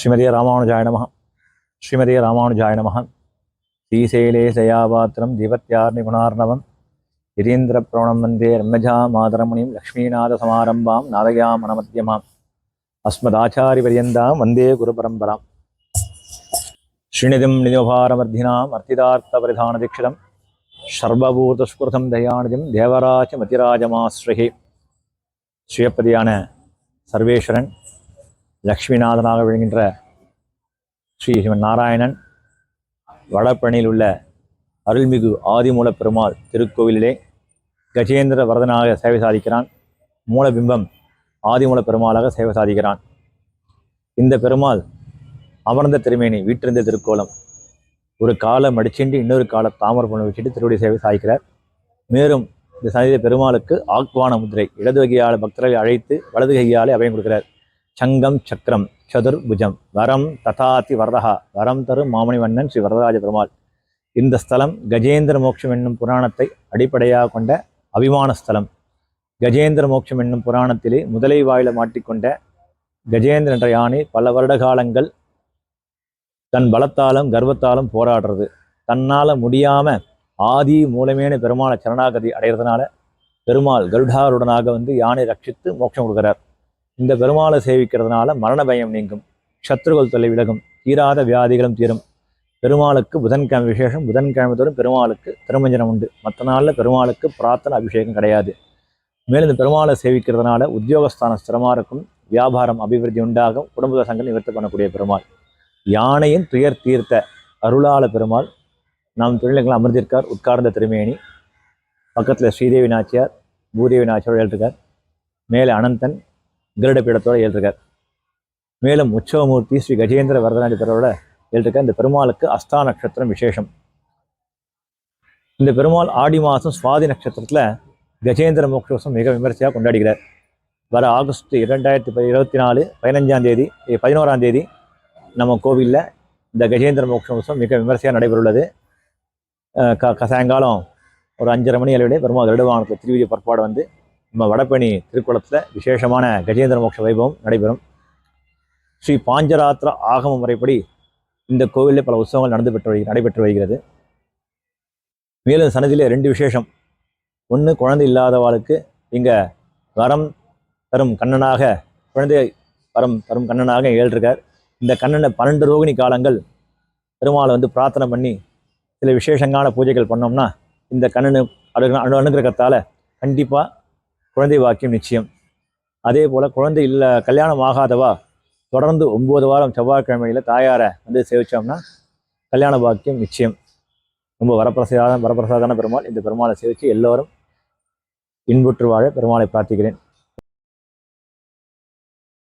ஸ்ரீமதிய ராமானுஜாய நமः. ஸ்ரீமதிய ராமானுஜாய நமः. ஸ்ரீசைலே சயாபாத்திரம் தீபத்யார் குணார்ணவம். யதீந்திர பிரணம் வந்தே ரம்மஜா மாதரமுனிம் லக்ஷ்மீநாத சமாரம்பாம் நாதயா மனமத்தியமாம். அஸ்மதாச்சாரி பரியந்தாம் வந்தே குரு பரம்பராம் ஸ்ரீநிதிம் நிதிமபாரமர்த்தினாம் அர்த்திதார்த்த பரிதான தீட்சிதம் சர்வபூதஸ்புருதம் தயாநிதிம் தேவராஜ மதிராஜமாஸ்ரஹி ஸ்ரீயப்பதியான சர்வேஸ்வரன் லக்ஷ்மிநாதனாக விழுகின்ற ஸ்ரீ சிவன் நாராயணன் வடபழனியில் உள்ள அருள்மிகு ஆதிமூலப் பெருமாள் திருக்கோவிலிலே கஜேந்திர வரதனாக சேவை சாதிக்கிறான். மூலபிம்பம் ஆதிமூலப் பெருமாளாக சேவை சாதிக்கிறான். இந்த பெருமாள் அமர்ந்த திருமேனி வீற்றிருந்த திருக்கோலம். ஒரு காலம் அடிச்சுண்டு இன்னொரு கால தாமரை பொண்ணு வச்சுட்டு திருவடி சேவை சாதிக்கிறார். மேலும் இந்த சனித பெருமாளுக்கு ஆக்வான முதிரை இடது வகையால் பக்தர்களை அழைத்து வலது கையாலே அபயம் கொடுக்கிறார். சங்கம் சக்கரம் சதுர்புஜம் வரம் ததாதி வரதா வரம் தரும் மாமணிவண்ணன் ஸ்ரீ வரதராஜ பெருமாள். இந்த ஸ்தலம் கஜேந்திர மோட்சம் என்னும் புராணத்தை அடிப்படையாக கொண்ட அபிமான ஸ்தலம். கஜேந்திர மோட்சம் என்னும் புராணத்திலே முதலை வாயில மாட்டிக்கொண்ட கஜேந்திர என்ற யானை பல வருட காலங்கள் தன் பலத்தாலும் கர்வத்தாலும் போராடுறது. தன்னால் முடியாம ஆதி மூலமேன பெருமாளை சரணாகதி அடைகிறதுனால பெருமாள் கருடாருடனாக வந்து யானை ரட்சித்து மோட்சம் கொடுக்கிறார். இந்த பெருமாளை சேவிக்கிறதுனால மரண பயம் நீங்கும். சத்ருகள் தொல்லை விலகும். தீராத வியாதிகளும் தீரும். பெருமாளுக்கு புதன்கிழமை விசேஷம். புதன்கிழமை பெருமாளுக்கு திருமஞ்சனம் உண்டு. மற்ற நாளில் பெருமாளுக்கு பிரார்த்தனை அபிஷேகம் கிடையாது. மேலும் இந்த பெருமாளை சேவிக்கிறதுனால உத்தியோகஸ்தானம் ஸ்திரமாக இருக்கும். வியாபாரம் அபிவிருத்தி உண்டாகும். குடும்ப சங்கம் நிவர்த்தி பண்ணக்கூடிய பெருமாள். யானையின் துயர் தீர்த்த அருளாள பெருமாள். நாம் தொழிலங்கள் அமர்ந்திருக்கார். உட்கார்ந்த திருமேனி. பக்கத்தில் ஸ்ரீதேவி நாச்சியார் பூதேவி நாச்சியார் எழுதிருக்கார். மேலே அனந்தன் கருட பீடத்தோடு எழுதிருக்கார் மேலும் உற்சவமூர்த்தி ஸ்ரீ கஜேந்திர வரதநாடி பெறவோட எழுதிருக்கார் இந்த பெருமாளுக்கு அஸ்தா நட்சத்திரம் விசேஷம். இந்த பெருமாள் ஆடி மாதம் சுவாதி நட்சத்திரத்தில் கஜேந்திர மோட்சோசம் மிக விமர்சையாக கொண்டாடுகிறார். வர ஆகஸ்ட் இரண்டாயிரத்தி ப- இருபத்தி நாலு பதினஞ்சாம் தேதி பதினோராம் தேதி நம்ம கோவிலில் இந்த கஜேந்திர மோட்சோத்சவம் மிக விமர்சையாக நடைபெறுள்ளது க க- சாயங்காலம் ஒரு அஞ்சரை மணி அளவிலே பெருமாள் கருடவானத்தில் திருவிதி புறப்பாடு வந்து நம்ம வடபழனி திருக்குளத்தில் விசேஷமான கஜேந்திர மோட்ச வைபவம் நடைபெறும். ஸ்ரீ பாஞ்சராத்திர ஆகம முறைப்படி இந்த கோவிலில் பல உற்சவங்கள் நடந்து பெற்று நடைபெற்று வருகிறது. மேலும் சன்னதியிலே ரெண்டு விசேஷம். ஒன்று குழந்தை இல்லாதவாளுக்கு இங்கே வரம் தரும் கண்ணனாக குழந்தை வரம் தரும் கண்ணனாக ஏழ்ருக்கார் இந்த கண்ணனை பன்னெண்டு ரோகிணி காலங்கள் பெருமாளை வந்து பிரார்த்தனை பண்ணி சில விசேஷங்கான பூஜைகள் பண்ணோம்னா இந்த கண்ணனு அனு அனு அனுகிரகத்தால் கண்டிப்பாக குழந்தை வாக்கியம் நிச்சயம். அதே போல் குழந்தை இல்லை கல்யாணம் ஆகாதவா தொடர்ந்து ஒம்பது வாரம் செவ்வாய்க்கிழமையில் தாயாரை வந்து சேவிச்சோம்னா கல்யாண பாக்கியம் நிச்சயம். ரொம்ப வரப்பிரசாதம் வரப்பிரசாதான பெருமாள் இந்த பெருமாளை சேவித்து எல்லோரும் இன்புற்று வாழ பெருமாளை பிரார்த்திக்கிறேன்.